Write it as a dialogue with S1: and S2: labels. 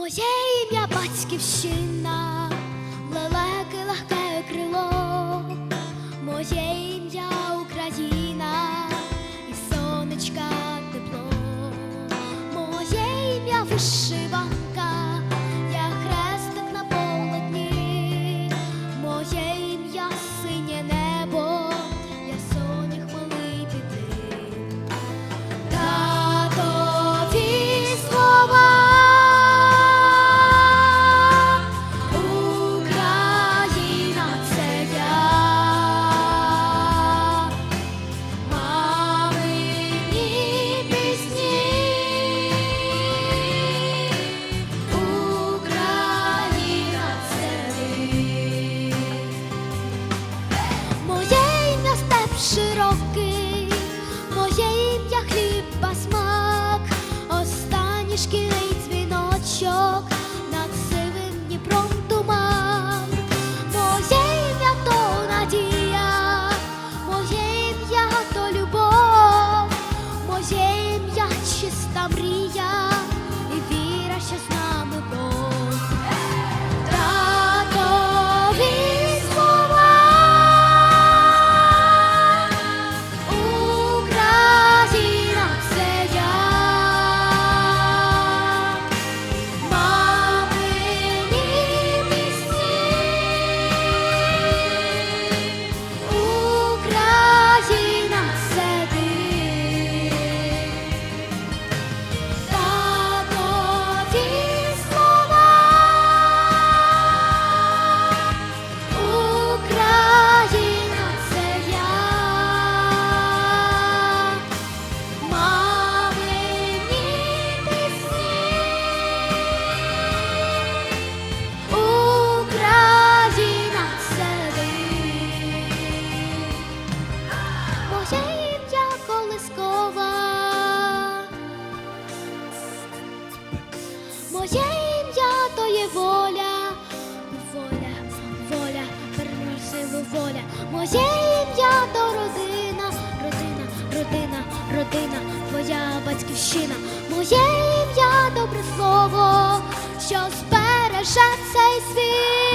S1: Моє ім'я батьківщина, лелеки легке крило, моє ім'я Україна. І сонечка тепло, моє ім'я вишиванка, aşk ile Моє ім'я то є воля, воля, воля, переносила воля. Моє ім'я то родина, родина, родина, родина, твоя батьківщина. Моє ім'я добре слово, що збереже цей світ.